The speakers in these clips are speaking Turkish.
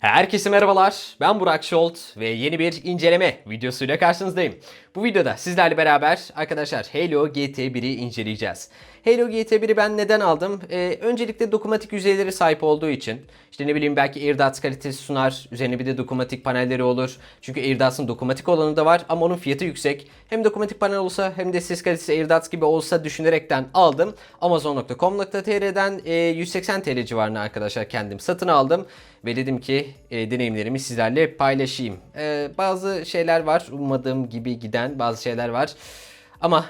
Herkese merhabalar. Ben Burak Şolt ve yeni bir inceleme videosuyla karşınızdayım. Bu videoda sizlerle beraber arkadaşlar Halo GT1'i inceleyeceğiz. Halo GT1'i ben neden aldım? Ee, öncelikle dokunmatik yüzeyleri sahip olduğu için. İşte ne bileyim belki AirDots kalitesi sunar. Üzerine bir de dokunmatik panelleri olur. Çünkü AirDots'ın dokunmatik olanı da var ama onun fiyatı yüksek. Hem dokunmatik panel olsa hem de ses kalitesi AirDots gibi olsa düşünerekten aldım. Amazon.com.tr'den e, 180 TL civarına arkadaşlar kendim satın aldım. Ve dedim ki e, deneyimlerimi sizlerle paylaşayım. E, bazı şeyler var ummadığım gibi giden bazı şeyler var. Ama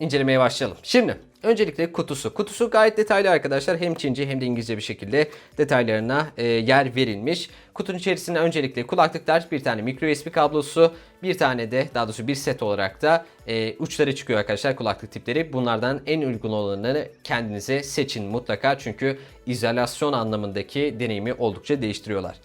incelemeye başlayalım. Şimdi öncelikle kutusu. Kutusu gayet detaylı arkadaşlar. Hem Çince hem de İngilizce bir şekilde detaylarına e, yer verilmiş. Kutunun içerisinde öncelikle kulaklıklar, bir tane micro USB kablosu, bir tane de daha doğrusu bir set olarak da e, uçları çıkıyor arkadaşlar kulaklık tipleri. Bunlardan en uygun olanını kendinize seçin mutlaka. Çünkü izolasyon anlamındaki deneyimi oldukça değiştiriyorlar.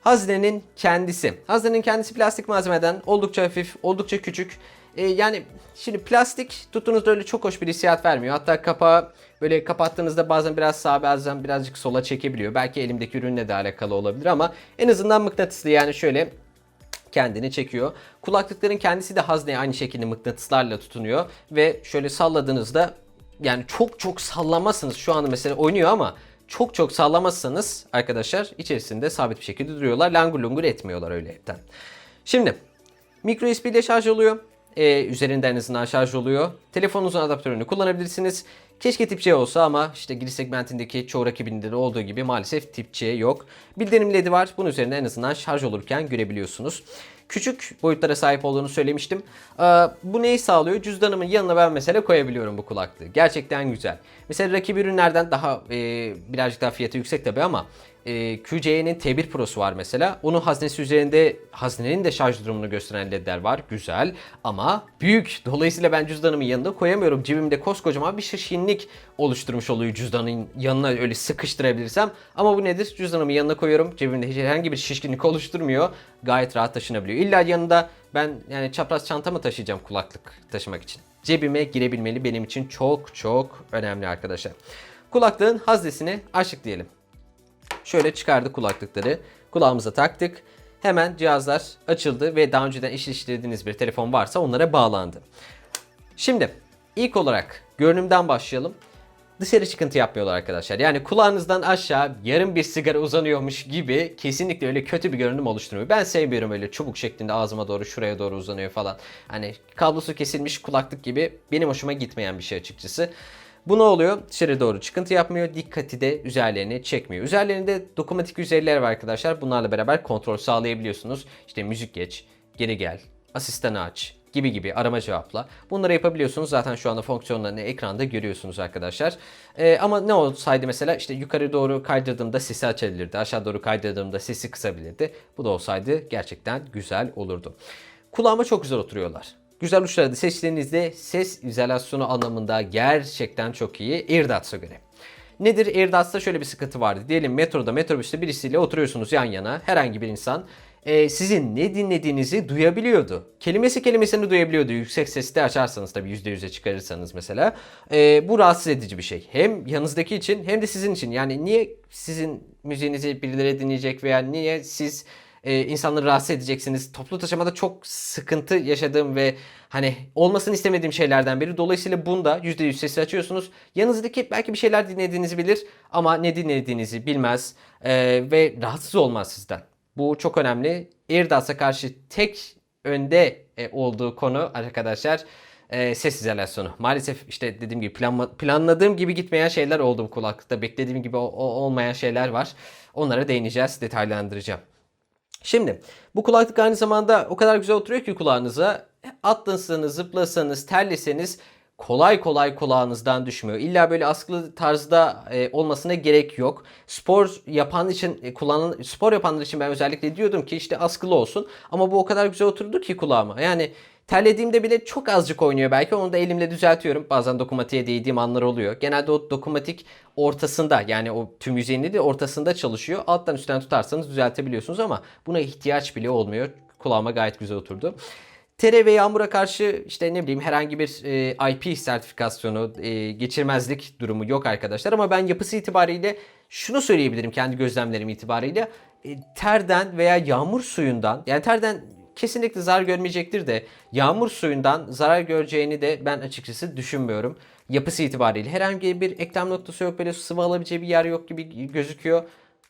Haznenin kendisi. Haznenin kendisi plastik malzemeden oldukça hafif, oldukça küçük. Ee, yani şimdi plastik tuttuğunuzda öyle çok hoş bir hissiyat vermiyor. Hatta kapağı böyle kapattığınızda bazen biraz sağa bazen birazcık sola çekebiliyor. Belki elimdeki ürünle de alakalı olabilir ama en azından mıknatıslı yani şöyle kendini çekiyor. Kulaklıkların kendisi de hazneye aynı şekilde mıknatıslarla tutunuyor ve şöyle salladığınızda yani çok çok sallamazsınız. Şu anda mesela oynuyor ama çok çok sallamazsanız arkadaşlar içerisinde sabit bir şekilde duruyorlar. Langur lungur etmiyorlar öyle hepten. Şimdi micro USB ile şarj oluyor. Ee, üzerinde en azından şarj oluyor. Telefonunuzun adaptörünü kullanabilirsiniz. Keşke tip C olsa ama işte giriş segmentindeki çoğu rakibinde de olduğu gibi maalesef tip C yok. Bildirim ledi var. Bunun üzerinde en azından şarj olurken görebiliyorsunuz. Küçük boyutlara sahip olduğunu söylemiştim. Ee, bu neyi sağlıyor? Cüzdanımın yanına ben mesela koyabiliyorum bu kulaklığı. Gerçekten güzel. Mesela rakip ürünlerden daha e, birazcık daha fiyatı yüksek tabi ama e, QC'nin T1 Pro'su var mesela. Onun haznesi üzerinde haznenin de şarj durumunu gösteren ledler var. Güzel ama büyük. Dolayısıyla ben cüzdanımın yanında koyamıyorum. Cebimde koskocaman bir şişkinlik oluşturmuş oluyor cüzdanın yanına öyle sıkıştırabilirsem. Ama bu nedir? Cüzdanımın yanına koyuyorum. Cebimde hiç herhangi bir şişkinlik oluşturmuyor. Gayet rahat taşınabiliyor. İlla yanında ben yani çapraz çanta mı taşıyacağım kulaklık taşımak için? Cebime girebilmeli benim için çok çok önemli arkadaşlar. Kulaklığın haznesini açtık diyelim. Şöyle çıkardık kulaklıkları. Kulağımıza taktık. Hemen cihazlar açıldı ve daha önceden işleştirdiğiniz bir telefon varsa onlara bağlandı. Şimdi ilk olarak görünümden başlayalım. Dışarı çıkıntı yapmıyorlar arkadaşlar. Yani kulağınızdan aşağı yarım bir sigara uzanıyormuş gibi kesinlikle öyle kötü bir görünüm oluşturmuyor. Ben sevmiyorum öyle çubuk şeklinde ağzıma doğru şuraya doğru uzanıyor falan. Hani kablosu kesilmiş kulaklık gibi benim hoşuma gitmeyen bir şey açıkçası. Bu ne oluyor? Dışarı doğru çıkıntı yapmıyor. Dikkati de üzerlerine çekmiyor. Üzerlerinde dokunmatik yüzeyler var arkadaşlar. Bunlarla beraber kontrol sağlayabiliyorsunuz. İşte müzik geç, geri gel, asistanı aç gibi gibi arama cevapla. Bunları yapabiliyorsunuz. Zaten şu anda fonksiyonlarını ekranda görüyorsunuz arkadaşlar. Ee, ama ne olsaydı mesela işte yukarı doğru kaydırdığımda sesi açabilirdi. Aşağı doğru kaydırdığımda sesi kısabilirdi. Bu da olsaydı gerçekten güzel olurdu. Kulağıma çok güzel oturuyorlar. Güzel uçları da seçtiğinizde ses izolasyonu anlamında gerçekten çok iyi AirDots'a göre. Nedir? AirDots'ta şöyle bir sıkıntı vardı. Diyelim metroda, metrobüste birisiyle oturuyorsunuz yan yana. Herhangi bir insan e, sizin ne dinlediğinizi duyabiliyordu. Kelimesi kelimesini duyabiliyordu. Yüksek sesle açarsanız tabii %100'e çıkarırsanız mesela. E, bu rahatsız edici bir şey. Hem yanınızdaki için hem de sizin için. Yani niye sizin müziğinizi birileri dinleyecek veya niye siz e, insanları rahatsız edeceksiniz. Toplu taşımada çok sıkıntı yaşadığım ve hani olmasını istemediğim şeylerden biri. Dolayısıyla bunda %100 sesi açıyorsunuz. Yanınızdaki belki bir şeyler dinlediğinizi bilir ama ne dinlediğinizi bilmez e, ve rahatsız olmaz sizden. Bu çok önemli. AirDots'a karşı tek önde e, olduğu konu arkadaşlar e, ses izolasyonu. Maalesef işte dediğim gibi plan, planladığım gibi gitmeyen şeyler oldu bu kulaklıkta. Beklediğim gibi o, o, olmayan şeyler var. Onlara değineceğiz, detaylandıracağım. Şimdi bu kulaklık aynı zamanda o kadar güzel oturuyor ki kulağınıza. Atlasanız, zıplasanız, terleseniz kolay kolay kulağınızdan düşmüyor. İlla böyle askılı tarzda e, olmasına gerek yok. Spor yapan için e, kullanan spor yapanlar için ben özellikle diyordum ki işte askılı olsun ama bu o kadar güzel oturdu ki kulağıma. Yani terlediğimde bile çok azıcık oynuyor belki. Onu da elimle düzeltiyorum. Bazen dokunmatiğe değdiğim anlar oluyor. Genelde o dokunmatik ortasında yani o tüm yüzeyinde de ortasında çalışıyor. Alttan üstten tutarsanız düzeltebiliyorsunuz ama buna ihtiyaç bile olmuyor. Kulağıma gayet güzel oturdu. Tere ve yağmura karşı işte ne bileyim herhangi bir e, IP sertifikasyonu, e, geçirmezlik durumu yok arkadaşlar. Ama ben yapısı itibariyle şunu söyleyebilirim kendi gözlemlerim itibariyle. e, terden veya yağmur suyundan yani terden kesinlikle zarar görmeyecektir de yağmur suyundan zarar göreceğini de ben açıkçası düşünmüyorum. Yapısı itibariyle herhangi bir eklem noktası yok böyle sıvı alabileceği bir yer yok gibi gözüküyor.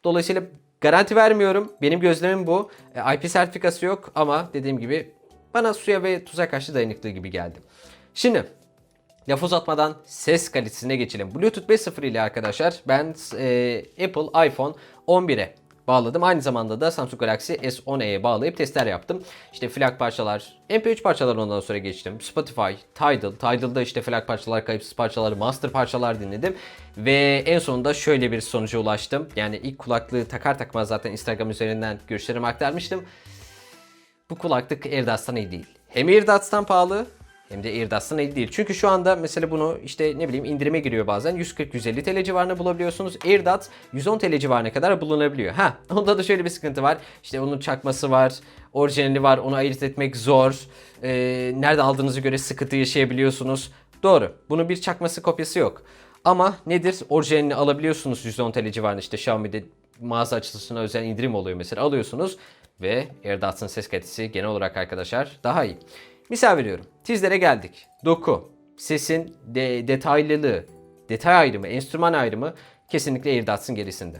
Dolayısıyla garanti vermiyorum. Benim gözlemim bu. E, IP sertifikası yok ama dediğim gibi bana suya ve tuza karşı dayanıklı gibi geldi. Şimdi Laf uzatmadan ses kalitesine geçelim. Bluetooth 5.0 ile arkadaşlar ben e, Apple iPhone 11'e bağladım. Aynı zamanda da Samsung Galaxy S10e'ye bağlayıp testler yaptım. İşte flag parçalar, MP3 parçalar ondan sonra geçtim. Spotify, Tidal, Tidal'da işte flag parçalar, kayıpsız parçalar, master parçalar dinledim. Ve en sonunda şöyle bir sonuca ulaştım. Yani ilk kulaklığı takar takmaz zaten Instagram üzerinden görüşlerimi aktarmıştım. Bu kulaklık AirDots'tan iyi değil. Hem AirDots'tan pahalı hem de AirDots'tan iyi değil. Çünkü şu anda mesela bunu işte ne bileyim indirime giriyor bazen. 140-150 TL civarında bulabiliyorsunuz. AirDots 110 TL civarına kadar bulunabiliyor. Ha onda da şöyle bir sıkıntı var. İşte onun çakması var. Orijinali var. Onu ayırt etmek zor. Ee, nerede aldığınızı göre sıkıntı yaşayabiliyorsunuz. Doğru. Bunun bir çakması kopyası yok. Ama nedir? Orijinalini alabiliyorsunuz 110 TL civarında. İşte Xiaomi'de mağaza açılışına özel indirim oluyor mesela. Alıyorsunuz ve AirDots'ın ses kalitesi genel olarak arkadaşlar daha iyi. Misal veriyorum. Tizlere geldik. Doku, sesin de, detaylılığı, detay ayrımı, enstrüman ayrımı kesinlikle AirDots'ın gerisinde.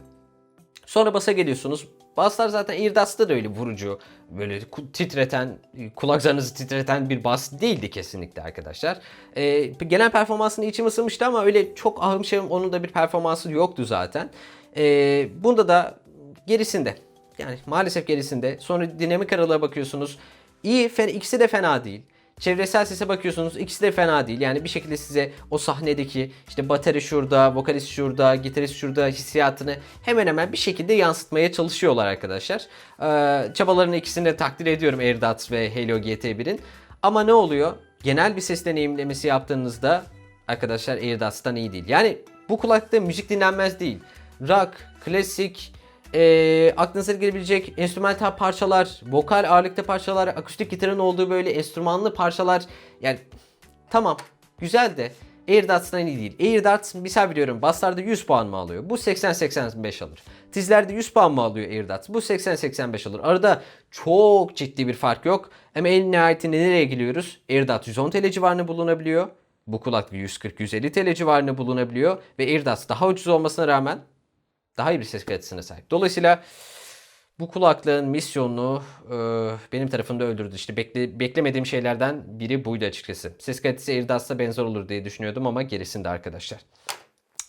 Sonra basa geliyorsunuz. Baslar zaten AirDots'ta da öyle vurucu, böyle titreten, kulak zarınızı titreten bir bas değildi kesinlikle arkadaşlar. Ee, gelen performansını içim ısınmıştı ama öyle çok ahım şahım onun da bir performansı yoktu zaten. Ee, bunda da gerisinde. Yani maalesef gerisinde. Sonra dinamik aralığa bakıyorsunuz. İyi, fen- ikisi de fena değil. Çevresel sese bakıyorsunuz ikisi de fena değil. Yani bir şekilde size o sahnedeki işte bateri şurada, vokalist şurada, gitarist şurada hissiyatını hemen hemen bir şekilde yansıtmaya çalışıyorlar arkadaşlar. Ee, çabalarını ikisini de takdir ediyorum AirDots ve Helio GT1'in. Ama ne oluyor? Genel bir ses deneyimlemesi yaptığınızda arkadaşlar AirDots'tan iyi değil. Yani bu kulakta müzik dinlenmez değil. Rock, klasik, e, aklınıza gelebilecek enstrümantal parçalar, vokal ağırlıkta parçalar, akustik gitarın olduğu böyle enstrümanlı parçalar. Yani tamam güzel de AirDots'tan iyi değil. AirDots misal veriyorum basslarda 100 puan mı alıyor? Bu 80-85 alır. Tizlerde 100 puan mı alıyor AirDots? Bu 80-85 alır. Arada çok ciddi bir fark yok. Ama en nihayetinde nereye geliyoruz? AirDots 110 TL civarında bulunabiliyor. Bu kulaklık 140-150 TL civarında bulunabiliyor. Ve AirDots daha ucuz olmasına rağmen daha iyi bir ses kalitesine sahip. Dolayısıyla bu kulaklığın misyonunu e, benim tarafımda öldürdü. İşte bekle, beklemediğim şeylerden biri buydu açıkçası. Ses kalitesi AirDots'la benzer olur diye düşünüyordum ama gerisinde arkadaşlar.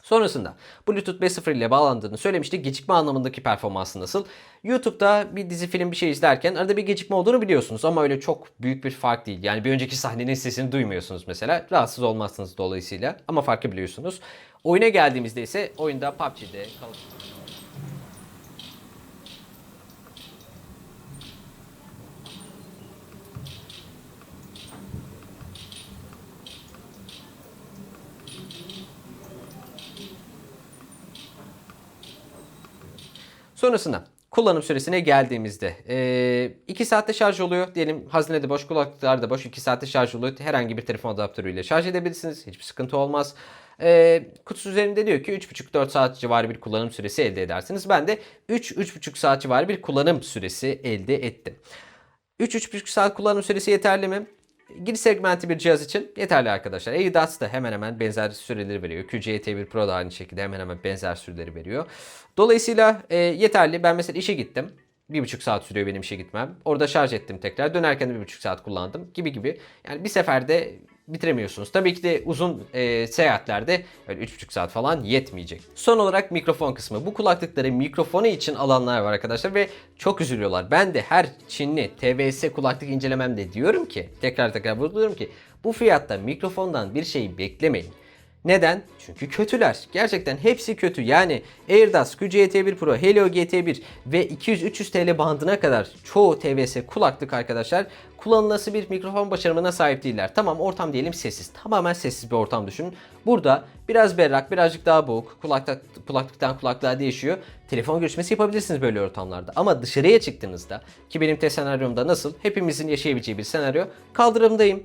Sonrasında Bluetooth 5.0 ile bağlandığını söylemiştik. Gecikme anlamındaki performansı nasıl? YouTube'da bir dizi film bir şey izlerken arada bir gecikme olduğunu biliyorsunuz ama öyle çok büyük bir fark değil. Yani bir önceki sahnenin sesini duymuyorsunuz mesela. Rahatsız olmazsınız dolayısıyla ama farkı biliyorsunuz. Oyuna geldiğimizde ise oyunda PUBG'de Call Sonrasında kullanım süresine geldiğimizde 2 saatte şarj oluyor. Diyelim haznede boş kulaklıklar da boş 2 saatte şarj oluyor. Herhangi bir telefon adaptörüyle şarj edebilirsiniz. Hiçbir sıkıntı olmaz. E, kutusu üzerinde diyor ki 3,5-4 saat civarı bir kullanım süresi elde edersiniz. Ben de 3-3,5 saat civarı bir kullanım süresi elde ettim. 3-3,5 saat kullanım süresi yeterli mi? Giriş segmenti bir cihaz için yeterli arkadaşlar. AirDots da hemen hemen benzer süreleri veriyor. QCT1 Pro da aynı şekilde hemen hemen benzer süreleri veriyor. Dolayısıyla e, yeterli. Ben mesela işe gittim. Bir buçuk saat sürüyor benim işe gitmem. Orada şarj ettim tekrar. Dönerken de bir buçuk saat kullandım gibi gibi. Yani bir seferde bitiremiyorsunuz. Tabii ki de uzun e, seyahatlerde böyle üç buçuk saat falan yetmeyecek. Son olarak mikrofon kısmı. Bu kulaklıkları mikrofonu için alanlar var arkadaşlar ve çok üzülüyorlar. Ben de her Çinli TVS kulaklık incelememde diyorum ki tekrar tekrar vurguluyorum ki bu fiyatta mikrofondan bir şey beklemeyin. Neden? Çünkü kötüler. Gerçekten hepsi kötü. Yani AirDots, QCT1 Pro, Helio GT1 ve 200-300 TL bandına kadar çoğu TVS kulaklık arkadaşlar kullanılası bir mikrofon başarımına sahip değiller. Tamam ortam diyelim sessiz. Tamamen sessiz bir ortam düşünün. Burada biraz berrak, birazcık daha boğuk, kulakta, kulaklıktan kulaklığa değişiyor. Telefon görüşmesi yapabilirsiniz böyle ortamlarda. Ama dışarıya çıktığınızda ki benim test senaryomda nasıl? Hepimizin yaşayabileceği bir senaryo. Kaldırımdayım.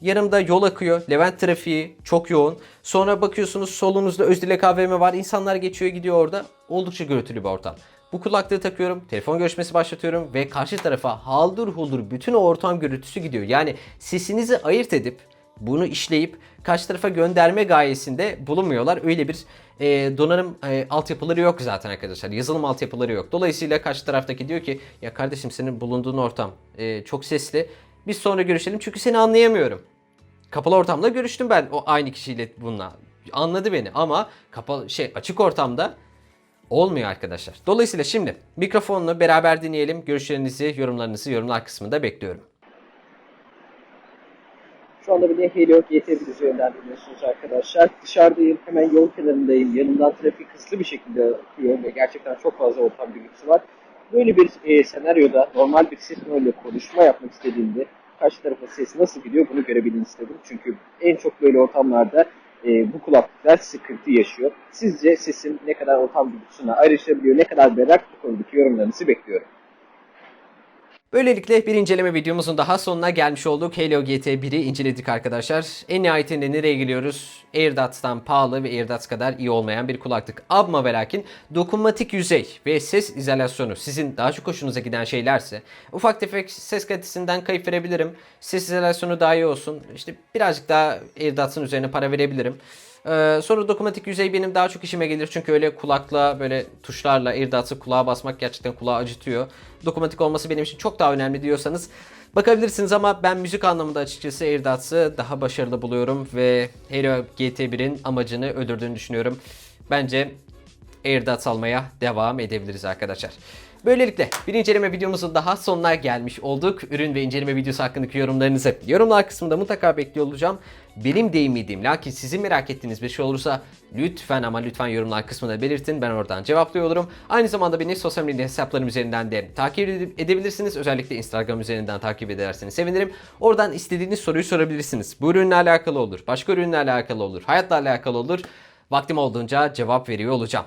Yanımda yol akıyor. Levent trafiği çok yoğun. Sonra bakıyorsunuz solunuzda Özdilek AVM var. İnsanlar geçiyor gidiyor orada. Oldukça gürültülü bir ortam. Bu kulaklığı takıyorum, telefon görüşmesi başlatıyorum ve karşı tarafa haldır huldur bütün o ortam gürültüsü gidiyor. Yani sesinizi ayırt edip bunu işleyip karşı tarafa gönderme gayesinde bulunmuyorlar. Öyle bir e, donanım e, altyapıları yok zaten arkadaşlar. Yazılım altyapıları yok. Dolayısıyla karşı taraftaki diyor ki ya kardeşim senin bulunduğun ortam e, çok sesli. Biz sonra görüşelim çünkü seni anlayamıyorum. Kapalı ortamda görüştüm ben o aynı kişiyle bununla. Anladı beni ama kapalı şey açık ortamda olmuyor arkadaşlar. Dolayısıyla şimdi mikrofonla beraber dinleyelim. Görüşlerinizi, yorumlarınızı yorumlar kısmında bekliyorum. Şu anda beni Helio GT1 üzerinden dinliyorsunuz arkadaşlar. Dışarıdayım, hemen yol kenarındayım. Yanımdan trafik hızlı bir şekilde akıyor ve gerçekten çok fazla ortam gürültüsü var. Böyle bir e, senaryoda normal bir ses tonuyla konuşma yapmak istediğimde karşı tarafa ses nasıl gidiyor bunu görebilin istedim. Çünkü en çok böyle ortamlarda e, bu kulaklıklar sıkıntı yaşıyor. Sizce sesin ne kadar ortam gürültüsüne ayrışabiliyor, ne kadar berrak bu konudaki yorumlarınızı bekliyorum. Böylelikle bir inceleme videomuzun daha sonuna gelmiş olduk. Helio GT1'i inceledik arkadaşlar. En nihayetinde nereye geliyoruz? AirDots'tan pahalı ve AirDots kadar iyi olmayan bir kulaklık. Ama ve lakin dokunmatik yüzey ve ses izolasyonu sizin daha çok hoşunuza giden şeylerse ufak tefek ses kalitesinden kayıp verebilirim. Ses izolasyonu daha iyi olsun. İşte birazcık daha AirDots'ın üzerine para verebilirim. Ee, sonra dokunmatik yüzey benim daha çok işime gelir çünkü öyle kulakla böyle tuşlarla AirDots'ı kulağa basmak gerçekten kulağı acıtıyor. Dokunmatik olması benim için çok daha önemli diyorsanız bakabilirsiniz ama ben müzik anlamında açıkçası AirDots'ı daha başarılı buluyorum ve Helio GT1'in amacını öldürdüğünü düşünüyorum. Bence AirDots almaya devam edebiliriz arkadaşlar. Böylelikle bir inceleme videomuzun daha sonuna gelmiş olduk. Ürün ve inceleme videosu hakkındaki yorumlarınızı yorumlar kısmında mutlaka bekliyor olacağım. Benim değinmediğim lakin sizin merak ettiğiniz bir şey olursa lütfen ama lütfen yorumlar kısmında belirtin. Ben oradan cevaplıyor olurum. Aynı zamanda beni sosyal medya hesaplarım üzerinden de takip ede- edebilirsiniz. Özellikle Instagram üzerinden takip ederseniz sevinirim. Oradan istediğiniz soruyu sorabilirsiniz. Bu ürünle alakalı olur. Başka ürünle alakalı olur. Hayatla alakalı olur. Vaktim olduğunca cevap veriyor olacağım.